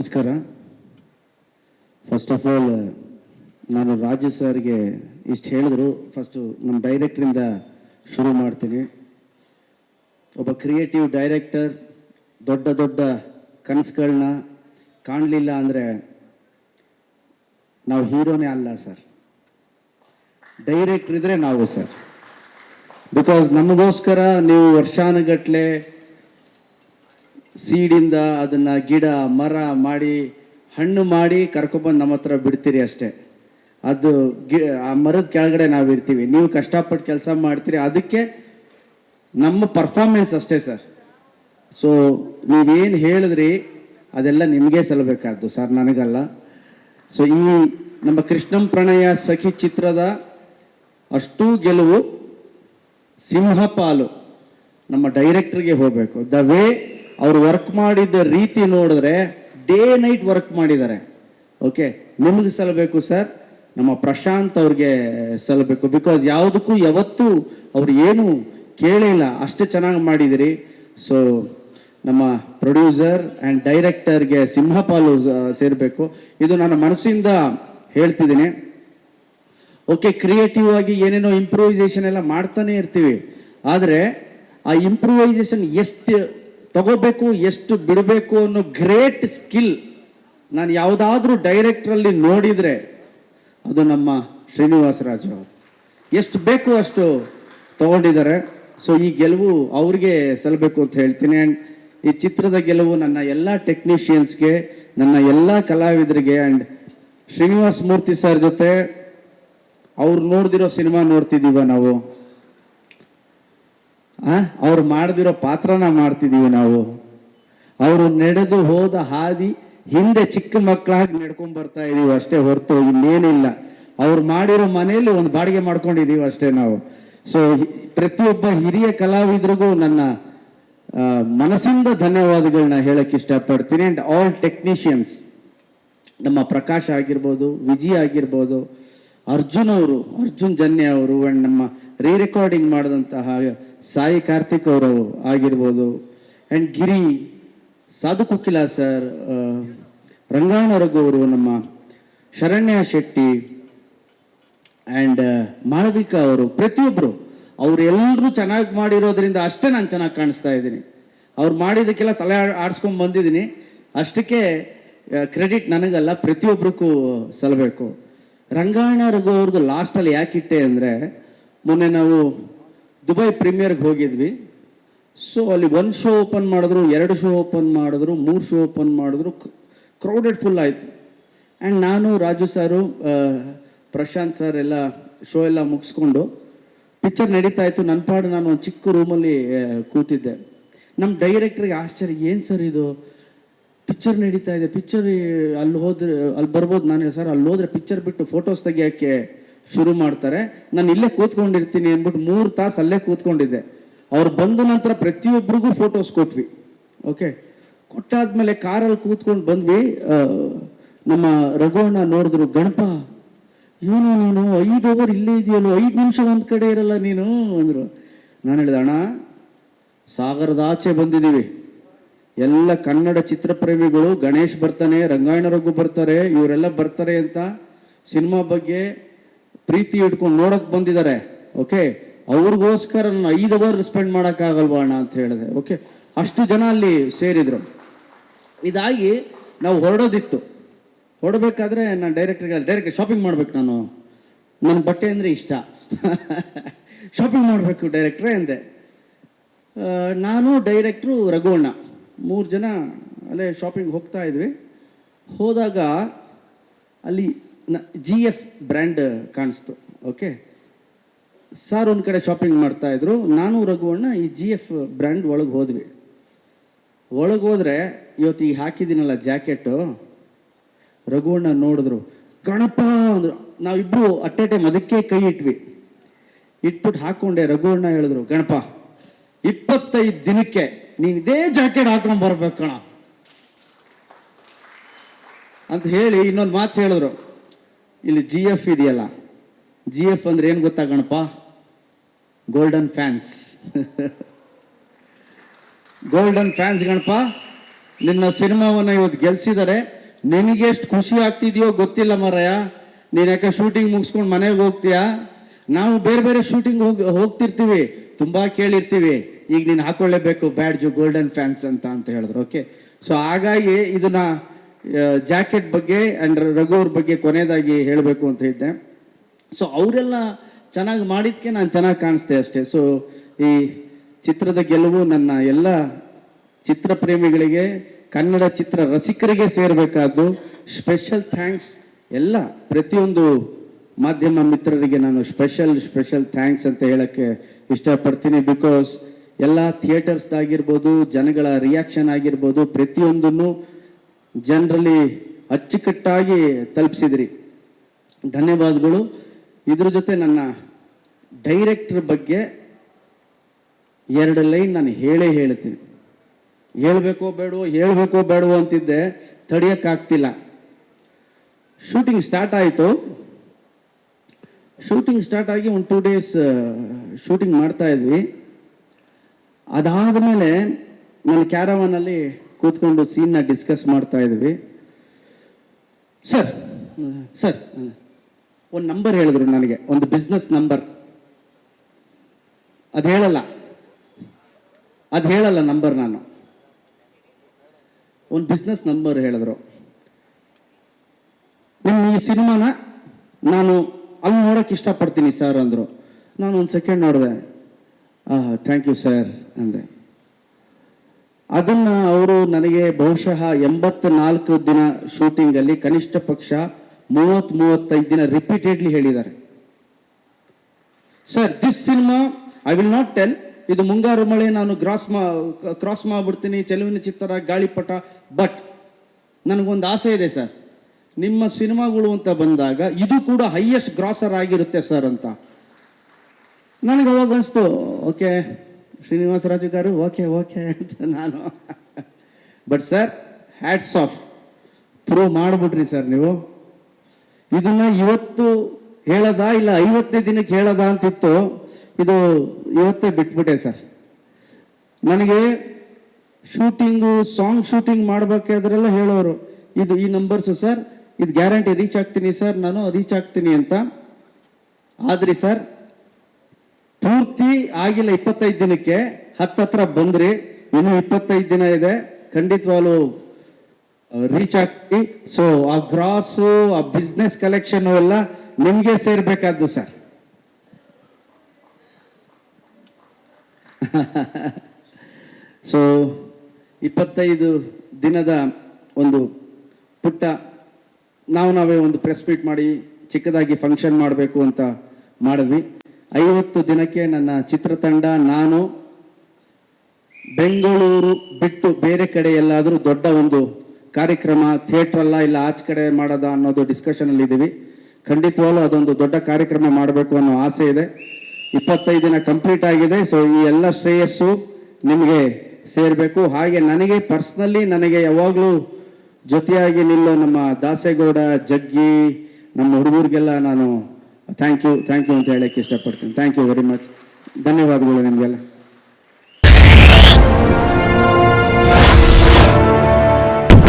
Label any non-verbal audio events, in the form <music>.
ನಮಸ್ಕಾರ. First of all ನಾನು ರಾಜು ಸರ್ಗೆ ಇಷ್ಟು ಹೇಳಿದ್ರು. ಫಸ್ಟು ನಮ್ಮ ಡೈರೆಕ್ಟ್ರಿಂದ ಶುರು ಮಾಡ್ತೀನಿ. ಒಬ್ಬ ಕ್ರಿಯೇಟಿವ್ ಡೈರೆಕ್ಟರ್ ದೊಡ್ಡ ದೊಡ್ಡ ಕನಸುಗಳನ್ನ ಕಾಣಲಿಲ್ಲ ಅಂದರೆ ನಾವು ಹೀರೋನೇ ಅಲ್ಲ ಸರ್. ಡೈರೆಕ್ಟ್ರ್ ಇದ್ರೆ ನಾವು ಸರ್. ಬಿಕಾಸ್ ನಮಗೋಸ್ಕರ ನೀವು ವರ್ಷಾನುಗಟ್ಲೆ ಸೀಡಿಂದ ಅದನ್ನ ಗಿಡ, ಮರ ಮಾಡಿ, ಹಣ್ಣು ಮಾಡಿ ಕರ್ಕೊಬಂದು ನಮ್ಮ ಹತ್ರ ಬಿಡ್ತೀರಿ ಅಷ್ಟೇ. ಅದು ಗಿ, ಆ ಮರದ ಕೆಳಗಡೆ ನಾವು ಇರ್ತೀವಿ. ನೀವು ಕಷ್ಟಪಟ್ಟು ಕೆಲಸ ಮಾಡ್ತೀರಿ. ಅದಕ್ಕೆ ನಮ್ಮ ಪರ್ಫಾರ್ಮೆನ್ಸ್ ಅಷ್ಟೇ ಸರ್. ಸೊ ನೀವೇನು ಹೇಳಿದ್ರಿ, ಅದೆಲ್ಲ ನಿಮಗೆ ಸಲ್ಲಬೇಕಾದ್ದು ಸರ್, ನನಗಲ್ಲ. ಸೊ ಈ ನಮ್ಮ ಕೃಷ್ಣಂ ಪ್ರಣಯ ಸಖಿ ಚಿತ್ರದ ಅಷ್ಟೂ ಗೆಲುವು ಸಿಂಹಪಾಲು ನಮ್ಮ ಡೈರೆಕ್ಟರ್ಗೆ ಹೋಗಬೇಕು. ದ ವೇ ಅವ್ರು ವರ್ಕ್ ಮಾಡಿದ ರೀತಿ ನೋಡಿದ್ರೆ ಡೇ ನೈಟ್ ವರ್ಕ್ ಮಾಡಿದ್ದಾರೆ. ಓಕೆ ನಿಮಗೆ ಸಲ್ಲಬೇಕು ಸರ್ ನಮ್ಮ ಪ್ರಶಾಂತ್ ಅವ್ರಿಗೆ ಸಲ್ಲಬೇಕು ಬಿಕಾಸ್ ಯಾವುದಕ್ಕೂ ಯಾವತ್ತೂ ಅವ್ರು ಏನು ಕೇಳಿಲ್ಲ ಅಷ್ಟು ಚೆನ್ನಾಗಿ ಮಾಡಿದಿರಿ. ಸೊ ನಮ್ಮ ಪ್ರೊಡ್ಯೂಸರ್ ಆ್ಯಂಡ್ ಡೈರೆಕ್ಟರ್ಗೆ ಸಿಂಹಪಾಲು ಸೇರಬೇಕು. ಇದು ನನ್ನ ಮನಸ್ಸಿಂದ ಹೇಳ್ತಿದ್ದೀನಿ. ಓಕೆ ಕ್ರಿಯೇಟಿವ್ ಆಗಿ ಏನೇನೋ ಇಂಪ್ರೂವೈಸೇಷನ್ ಎಲ್ಲ ಮಾಡ್ತಾನೆ ಇರ್ತೀವಿ. ಆದರೆ, ಆ ಇಂಪ್ರೂವೈಸೇಷನ್ ಎಷ್ಟು ತಗೋಬೇಕು, ಎಷ್ಟು ಬಿಡಬೇಕು ಅನ್ನೋ ಗ್ರೇಟ್ ಸ್ಕಿಲ್ ನಾನು ಯಾವುದಾದ್ರೂ ಡೈರೆಕ್ಟ್ರಲ್ಲಿ ನೋಡಿದರೆ ಅದು ನಮ್ಮ ಶ್ರೀನಿವಾಸ ರಾಜು ಎಷ್ಟು ಬೇಕು ಅಷ್ಟು ತಗೊಂಡಿದ್ದಾರೆ. ಸೊ ಈ ಗೆಲುವು ಅವ್ರಿಗೆ ಸಲ್ಲಬೇಕು ಅಂತ ಹೇಳ್ತೀನಿ. ಆ್ಯಂಡ್ ಈ ಚಿತ್ರದ ಗೆಲುವು ನನ್ನ ಎಲ್ಲ ಟೆಕ್ನಿಷಿಯನ್ಸ್ಗೆ ನನ್ನ ಎಲ್ಲ ಕಲಾವಿದರಿಗೆ ಆ್ಯಂಡ್ ಶ್ರೀನಿವಾಸ್ ಮೂರ್ತಿ ಸರ್ ಜೊತೆ ಅವ್ರು ನೋಡ್ದಿರೋ ಸಿನಿಮಾ ನೋಡ್ತಿದ್ದೀವ ನಾವು. ಅವ್ರು ಮಾಡ್ದಿರೋ ಪಾತ್ರನ ಮಾಡ್ತಿದೀವಿ ನಾವು. ಅವರು ನಡೆದು ಹೋದ ಹಾದಿ ಹಿಂದೆ ಚಿಕ್ಕ ಮಕ್ಕಳಾಗಿ ನಡ್ಕೊಂಡ್ ಬರ್ತಾ ಇದೀವಿ ಅಷ್ಟೇ ಹೊರತು ಇನ್ನೇನಿಲ್ಲ. ಅವ್ರು ಮಾಡಿರೋ ಮನೆಯಲ್ಲಿ ಒಂದು ಬಾಡಿಗೆ ಮಾಡ್ಕೊಂಡಿದೀವಿ ಅಷ್ಟೇ ನಾವು. ಸೊ ಪ್ರತಿಯೊಬ್ಬ ಹಿರಿಯ ಕಲಾವಿದರಿಗೂ ನನ್ನ ಮನಸ್ಸಿಂದ ಧನ್ಯವಾದಗಳನ್ನ ಹೇಳಕ್ ಇಷ್ಟಪಡ್ತೀನಿ. ಅಂಡ್ ಆಲ್ ಟೆಕ್ನಿಷಿಯನ್ಸ್ ನಮ್ಮ ಪ್ರಕಾಶ್ ಆಗಿರ್ಬೋದು ವಿಜಯ್ ಆಗಿರ್ಬೋದು, ಅರ್ಜುನ್ ಅವರು, ಅರ್ಜುನ್ ಜನ್ಯ ಅವರು ಅಂಡ್ ನಮ್ಮ ರೀ ರೆಕಾರ್ಡಿಂಗ್ ಮಾಡಿದಂತಹ ಸಾಯಿ ಕಾರ್ತಿಕ್ ಅವರು ಆಗಿರ್ಬೋದು. ಆ್ಯಂಡ್ ಗಿರಿ ಸಾಧು ಕುಕ್ಕಿಲ ಸರ್ ರಂಗಾಯಣ ರಘು ನಮ್ಮ ಶರಣ್ಯ ಶೆಟ್ಟಿ ಆ್ಯಂಡ್ ಮಾಳವಿಕಾ ಅವರು ಪ್ರತಿಯೊಬ್ಬರು ಅವರೆಲ್ಲರೂ ಚೆನ್ನಾಗಿ ಮಾಡಿರೋದ್ರಿಂದ ಅಷ್ಟೇ ನಾನು ಚೆನ್ನಾಗಿ ಕಾಣಿಸ್ತಾ ಇದ್ದೀನಿ. ಅವ್ರು ಮಾಡಿದ್ದಕ್ಕೆಲ್ಲ ತಲೆ ಆಡಿಸ್ಕೊಂಡು ಬಂದಿದ್ದೀನಿ. ಅಷ್ಟಕ್ಕೆ ಕ್ರೆಡಿಟ್ ನನಗಲ್ಲ ಪ್ರತಿಯೊಬ್ಬರಿಗೂ ಸಲ್ಲಬೇಕು ರಂಗಾಯಣ ರಘು ಅವ್ರದ್ದು ಲಾಸ್ಟಲ್ಲಿ ಯಾಕಿಟ್ಟೆ ಅಂದರೆ, ಮೊನ್ನೆ ನಾವು ದುಬೈ ಪ್ರೀಮಿಯರ್ಗೆ ಹೋಗಿದ್ವಿ. ಸೊ ಅಲ್ಲಿ ಒಂದು ಶೋ ಓಪನ್ ಮಾಡಿದ್ರು, ಎರಡು ಶೋ ಓಪನ್ ಮಾಡಿದ್ರು, ಮೂರು ಶೋ ಓಪನ್ ಮಾಡಿದ್ರು ಕ್ರೌಡೆಡ್ ಫುಲ್ ಆಯಿತು. ಆ್ಯಂಡ್ ನಾನು, ರಾಜು ಸಾರು ಪ್ರಶಾಂತ್ ಸರ್ ಎಲ್ಲ ಶೋ ಎಲ್ಲ ಮುಗಿಸ್ಕೊಂಡು ಪಿಕ್ಚರ್ ನಡೀತಾ ಇತ್ತು. ನನ್ನ ಪಾಡು ನಾನು ಒಂದು ಚಿಕ್ಕ ರೂಮಲ್ಲಿ ಕೂತಿದ್ದೆ. ನಮ್ಮ ಡೈರೆಕ್ಟ್ರಿಗೆ ಆಶ್ಚರ್ಯ, ಏನು ಸರ್ ಇದು? ಪಿಕ್ಚರ್ ನಡೀತಾ ಇದೆ ಪಿಕ್ಚರ್ ಅಲ್ಲಿ ಹೋದ್ರೆ, ಅಲ್ಲಿ ಬರ್ಬೋದು. ನಾನು ಸರ್, ಅಲ್ಲಿ ಹೋದ್ರೆ ಪಿಕ್ಚರ್ ಬಿಟ್ಟು ಫೋಟೋಸ್ ತೆಗಿಯೋಕ್ಕೆ ಶುರು ಮಾಡ್ತಾರೆ. ನಾನು ಇಲ್ಲೇ ಕೂತ್ಕೊಂಡಿರ್ತೀನಿ ಅಂದ್ಬಿಟ್ಟು ಮೂರು ತಾಸು ಅಲ್ಲೇ ಕೂತ್ಕೊಂಡಿದ್ದೆ. ಅವ್ರು ಬಂದ ನಂತರ ಪ್ರತಿಯೊಬ್ಬರಿಗೂ ಫೋಟೋಸ್ ಕೊಟ್ವಿ. ಓಕೆ ಕೊಟ್ಟಾದ್ಮೇಲೆ ಕಾರಲ್ಲಿ ಕೂತ್ಕೊಂಡು ಬಂದ್ವಿ. ನಮ್ಮ ರಘುವಣ್ಣ ನೋಡಿದ್ರು, ಗಣಪ, ಇವನು ನೀನು ಐದು ಓವರ್ ಇಲ್ಲೇ ಇದೆಯಲ್ಲೋ, ಐದು ನಿಮಿಷ ಒಂದು ಕಡೆ ಇರಲ್ಲ ನೀನು? ಅಂದ್ರು. ನಾನು ಹೇಳಿದೆ, ಅಣ್ಣ, ಸಾಗರದ ಆಚೆ ಬಂದಿದ್ದೀವಿ. ಎಲ್ಲ ಕನ್ನಡ ಚಿತ್ರಪ್ರೇಮಿಗಳು, ಗಣೇಶ್ ಬರ್ತಾನೆ, ರಂಗಾಯಣ ರಘು ಬರ್ತಾರೆ, ಇವರೆಲ್ಲ ಬರ್ತಾರೆ ಅಂತ ಸಿನಿಮಾ ಬಗ್ಗೆ ಪ್ರೀತಿ ಇಟ್ಕೊಂಡು ನೋಡಕ್ ಬಂದಿದ್ದಾರೆ ಓಕೆ ಅವ್ರಿಗೋಸ್ಕರ ನಾನು ಐದು ಅವರ್ ಸ್ಪೆಂಡ್ ಮಾಡೋಕ್ಕಾಗಲ್ವಾ ಅಣ್ಣ ಅಂತ ಹೇಳಿದೆ ಓಕೆ ಅಷ್ಟು ಜನ ಅಲ್ಲಿ ಸೇರಿದ್ರು. ಇದಾಗಿ ನಾವು ಹೊರಡೋದಿತ್ತು. ಹೊರಡಬೇಕಾದ್ರೆ ನಾನು ಡೈರೆಕ್ಟರ್ಗೆ ಡೈರೆಕ್ಟ್ ಶಾಪಿಂಗ್ ಮಾಡ್ಬೇಕು ನಾನು. ನನ್ನ ಬಟ್ಟೆ ಅಂದರೆ ಇಷ್ಟ. ಶಾಪಿಂಗ್ ಮಾಡಬೇಕು ಡೈರೆಕ್ಟ್ರೇ ಅಂದೆ. ನಾನು ಡೈರೆಕ್ಟ್ರು ರಘುವಣ್ಣ ಮೂರು ಜನ ಅಲ್ಲೇ ಶಾಪಿಂಗ್ ಹೋಗ್ತಾ ಇದ್ವಿ. ಹೋದಾಗ ಅಲ್ಲಿ ಜಿ ಎಫ್ ಬ್ರ್ಯಾಂಡ್ ಕಾಣಿಸ್ತು ಓಕೆ ಸರ್ ಒಂದು ಕಡೆ ಶಾಪಿಂಗ್ ಮಾಡ್ತಾ ಇದ್ರು. ನಾನು ರಘುವಣ್ಣ ಈ ಜಿ ಎಫ್ ಬ್ರ್ಯಾಂಡ್ ಒಳಗೆ ಹೋದ್ವಿ. ಒಳಗೆ ಹೋದ್ರೆ ಇವತ್ತು ಈಗ ಹಾಕಿದ್ದೀನಲ್ಲ ಜಾಕೆಟು ರಘುವಣ್ಣ ನೋಡಿದ್ರು, ಗಣಪ! ಅಂದ್ರು. ನಾವಿಬ್ಬರು ಅಟ್ ಎ ಟೈಮ್ ಅದಕ್ಕೆ ಕೈ ಇಟ್ವಿ. ಇಟ್ಬಿಟ್ಟು ಹಾಕೊಂಡೆ ರಘುವಣ್ಣ ಹೇಳಿದ್ರು, ಗಣಪ, ಇಪ್ಪತ್ತೈದು ದಿನಕ್ಕೆ ನೀನು ಇದೇ ಜಾಕೆಟ್ ಹಾಕೊಂಡ್ ಬರ್ಬೇಕು ಕಣ. ಅಂತ ಹೇಳಿ ಇನ್ನೊಂದು ಮಾತು ಹೇಳಿದ್ರು. ಇಲ್ಲಿ ಜಿ ಎಫ್ ಇದೆಯಲ್ಲ? ಜಿ ಎಫ್ ಅಂದ್ರೆ ಏನು ಗೊತ್ತಾ Ganapa golden fans golden fans Ganapa ನಿನ್ನ ಸಿನಿಮಾವನ್ನ ಇವತ್ತು ಗೆಲ್ಸಿದ್ದಾರೆ ನಿನಗೆ ಎಷ್ಟು ಖುಷಿ ಆಗ್ತಿದೆಯೋ ಗೊತ್ತಿಲ್ಲ ಮರಯ್ಯ ನೀನು ಯಾಕೆ ಶೂಟಿಂಗ್ ಮುಗಿಸ್ಕೊಂಡು ಮನೆಗೆ ಹೋಗ್ತೀಯಾ? ನಾವು ಬೇರೆ ಬೇರೆ ಶೂಟಿಂಗ್ ಹೋಗಿ, ಹೋಗ್ತಿರ್ತೀವಿ, ತುಂಬಾ ಕೇಳಿರ್ತೀವಿ. ಈಗ ನೀನು ಹಾಕೊಳ್ಳೇಬೇಕು, ಬ್ಯಾಡ್ಜು ಗೋಲ್ಡನ್ ಫ್ಯಾನ್ಸ್ ಅಂತ ಅಂತ ಹೇಳಿದ್ರು ಓಕೆ ಸೊ ಹಾಗಾಗಿ ಇದನ್ನ ಜಾಕೆಟ್ ಬಗ್ಗೆ ಅಂಡ್ ರಘು ಅವ್ರ ಬಗ್ಗೆ ಕೊನೆಯದಾಗಿ ಹೇಳಬೇಕು ಅಂತ ಇದ್ದೆ. ಸೊ ಅವರೆಲ್ಲ ಚೆನ್ನಾಗಿ ಮಾಡಿದ್ಕೆ ನಾನು ಚೆನ್ನಾಗಿ ಕಾಣಿಸ್ದೆ ಅಷ್ಟೇ. ಸೊ ಈ ಚಿತ್ರದ ಗೆಲುವು ನನ್ನ ಎಲ್ಲ ಚಿತ್ರ ಪ್ರೇಮಿಗಳಿಗೆ, ಕನ್ನಡ ಚಿತ್ರ ರಸಿಕರಿಗೆ ಸೇರಬೇಕಾದ್ದು ಸ್ಪೆಷಲ್ ಥ್ಯಾಂಕ್ಸ್ ಎಲ್ಲ ಪ್ರತಿಯೊಂದು ಮಾಧ್ಯಮ ಮಿತ್ರರಿಗೆ ನಾನು ಸ್ಪೆಷಲ್ ಸ್ಪೆಷಲ್ ಥ್ಯಾಂಕ್ಸ್ ಅಂತ ಹೇಳಕ್ಕೆ ಇಷ್ಟಪಡ್ತೀನಿ. ಬಿಕಾಸ್ ಎಲ್ಲ ಥಿಯೇಟರ್ಸ್ದಾಗಿರ್ಬೋದು ಜನಗಳ ರಿಯಾಕ್ಷನ್ ಆಗಿರ್ಬೋದು, ಪ್ರತಿಯೊಂದನ್ನು ಜನರಲ್ಲಿ ಅಚ್ಚುಕಟ್ಟಾಗಿ ತಲುಪಿಸಿದ್ರಿ. ಧನ್ಯವಾದಗಳು. ಇದ್ರ ಜೊತೆ ನನ್ನ ಡೈರೆಕ್ಟರ್ ಬಗ್ಗೆ ಎರಡು ಲೈನ್ ನಾನು ಹೇಳೇ ಹೇಳ್ತೀನಿ. ಹೇಳ್ಬೇಕೋ ಬೇಡವೋ ಹೇಳ್ಬೇಕೋ ಬೇಡವೋ ಅಂತಿದ್ದೆ ತಡಿಯಕ್ಕಾಗ್ತಿಲ್ಲ ಶೂಟಿಂಗ್ ಸ್ಟಾರ್ಟ್ ಆಯಿತು. ಶೂಟಿಂಗ್ ಸ್ಟಾರ್ಟ್ ಆಗಿ ಒಂದು ಟೂ ಡೇಸ್ ಶೂಟಿಂಗ್ ಮಾಡ್ತಾ ಇದ್ವಿ. ಅದಾದ ಮೇಲೆ ನನ್ನ ಕ್ಯಾರವಾನಲ್ಲಿ ಕೂತ್ಕೊಂಡು ಸೀನ್ನ ಡಿಸ್ಕಸ್ ಮಾಡ್ತಾ ಇದ್ವಿ. ಸರ್ ಸರ್ ಒಂದು ನಂಬರ್ ಹೇಳಿದ್ರು ನನಗೆ, ಒಂದು ಬಿಸ್ನೆಸ್ ನಂಬರ್ ಅದು ಹೇಳಲ್ಲ. ಅದು ಹೇಳಲ್ಲ ನಂಬರ್ ನಾನು. ಒಂದು ಬಿಸ್ನೆಸ್ ನಂಬರ್ ಹೇಳಿದ್ರು. ನಿಮ್ಮ ಈ ಸಿನಿಮಾನ ನಾನು ಅಲ್ಲಿ ನೋಡೋಕೆ ಇಷ್ಟಪಡ್ತೀನಿ ಸರ್ ಅಂದರು. ನಾನು ಒಂದು ಸೆಕೆಂಡ್ ನೋಡಿದೆ ಥ್ಯಾಂಕ್ ಯು ಸರ್ ಅಂದೆ. ಅದನ್ನ ಅವರು ನನಗೆ ಬಹುಶಃ ಎಂಬತ್ನಾಲ್ಕು ದಿನ ಶೂಟಿಂಗಲ್ಲಿ ಕನಿಷ್ಠ ಪಕ್ಷ ಮೂವತ್ ಮೂವತ್ತೈದು ದಿನ ರಿಪೀಟೆಡ್ಲಿ ಹೇಳಿದ್ದಾರೆ. Sir this cinema I will not tell ಇದು ಮುಂಗಾರು ಮಳೆ, ನಾನು ಗ್ರಾಸ್ ಮಾ ಕ್ರಾಸ್ ಮಾಡ್ಬಿಡ್ತೀನಿ, ಚೆಲುವಿನ ಚಿತ್ತರ, ಗಾಳಿಪಟ ಬಟ್ ನನಗೊಂದು ಆಸೆ ಇದೆ ಸರ್ ನಿಮ್ಮ ಸಿನಿಮಾಗಳು ಅಂತ ಬಂದಾಗ ಇದು ಕೂಡ ಹೈಯೆಸ್ಟ್ ಗ್ರಾಸರ್ ಆಗಿರುತ್ತೆ ಸರ್ ಅಂತ. ನನಗೆ ಅವಾಗ ಅನಿಸ್ತು ಓಕೆ ಶ್ರೀನಿವಾಸ ರಾಜು గారు ಓಕೆ ಓಕೆ ಅಂತ ನಾನು. But sir hats off prove ಮಾಡಿಬಿಟ್ರಿ sir ನೀವು. ಇದನ್ನ ಇವತ್ತು ಹೇಳದ ಇಲ್ಲ ಐವತ್ತನೇ ದಿನಕ್ಕೆ ಹೇಳದ ಅಂತಿತ್ತು, ಇದು ಇವತ್ತೇ ಬಿಟ್ಬಿಟ್ಟೆ ಸರ್ ನನಗೆ ಶೂಟಿಂಗು ಸಾಂಗ್ ಶೂಟಿಂಗ್ ಮಾಡ್ಬೇಕಾದ್ರೆಲ್ಲ ಹೇಳೋರು. ಇದು ಈ ನಂಬರ್ಸು ಸರ್ ಇದು ಗ್ಯಾರಂಟಿ ರೀಚ್ ಆಗ್ತೀನಿ ಸರ್ ನಾನು ರೀಚ್ ಆಗ್ತೀನಿ ಅಂತ. ಆದ್ರಿ ಸರ್ ಪೂರ್ತಿ ಆಗಿಲ್ಲ ಇಪ್ಪತ್ತೈದು ದಿನಕ್ಕೆ. ಹತ್ತತ್ರ ಬಂದ್ರಿ ಇನ್ನು ಇಪ್ಪತ್ತೈದು ದಿನ ಇದೆ. ಖಂಡಿತವಾಗ್ಲು ರೀಚ್ ಆಗ್ತಿ. ಸೊ ಆ ಗ್ರಾಸು ಆ ಬಿಸ್ನೆಸ್ ಕಲೆಕ್ಷನ್ ಎಲ್ಲ ನಿಮ್ಗೆ ಸೇರ್ಬೇಕಾದ್ದು ಸರ್. <laughs> ಸೊ ಇಪ್ಪತ್ತೈದು ದಿನದ ಒಂದು ಪುಟ್ಟ, ನಾವು ನಾವೇ ಒಂದು ಪ್ರೆಸ್ ಮೀಟ್ ಮಾಡಿ ಚಿಕ್ಕದಾಗಿ ಫಂಕ್ಷನ್ ಮಾಡಬೇಕು ಅಂತ ಮಾಡಿದ್ವಿ. ಐವತ್ತು ದಿನಕ್ಕೆ ನನ್ನ ಚಿತ್ರತಂಡ ನಾನು ಬೆಂಗಳೂರು ಬಿಟ್ಟು ಬೇರೆ ಕಡೆ ಎಲ್ಲಾದರೂ ದೊಡ್ಡ ಒಂದು ಕಾರ್ಯಕ್ರಮ, ಥಿಯೇಟರ್ ಅಲ್ಲ ಇಲ್ಲ ಆಚೆ ಕಡೆ ಮಾಡೋದ ಅನ್ನೋದು ಡಿಸ್ಕಷನ್ ಅಲ್ಲಿ ಇದೀವಿ ಖಂಡಿತವಾಗ್ಲೂ ಅದೊಂದು ದೊಡ್ಡ ಕಾರ್ಯಕ್ರಮ ಮಾಡಬೇಕು ಅನ್ನೋ ಆಸೆ ಇದೆ. ಇಪ್ಪತ್ತೈದು ದಿನ ಕಂಪ್ಲೀಟ್ ಆಗಿದೆ. ಸೊ ಈ ಎಲ್ಲ ಶ್ರೇಯಸ್ಸು ನಿಮಗೆ ಸೇರಬೇಕು. ಹಾಗೆ ನನಗೆ ಪರ್ಸ್ನಲಿ ನನಗೆ ಯಾವಾಗಲೂ ಜೊತೆಯಾಗಿ ನಿಲ್ಲೋ ನಮ್ಮ ದಾಸೇಗೌಡ, ಜಗ್ಗಿ, ನಮ್ಮ ಹುಡುಗರಿಗೆಲ್ಲ ನಾನು ಥ್ಯಾಂಕ್ ಯು ಥ್ಯಾಂಕ್ ಯು ಅಂತ ಹೇಳಕ್ಕೆ ಇಷ್ಟಪಡ್ತೀನಿ. ಥ್ಯಾಂಕ್ ಯು ವೆರಿ ಮಚ್ ಧನ್ಯವಾದಗಳು ನಿಮಗೆಲ್ಲ.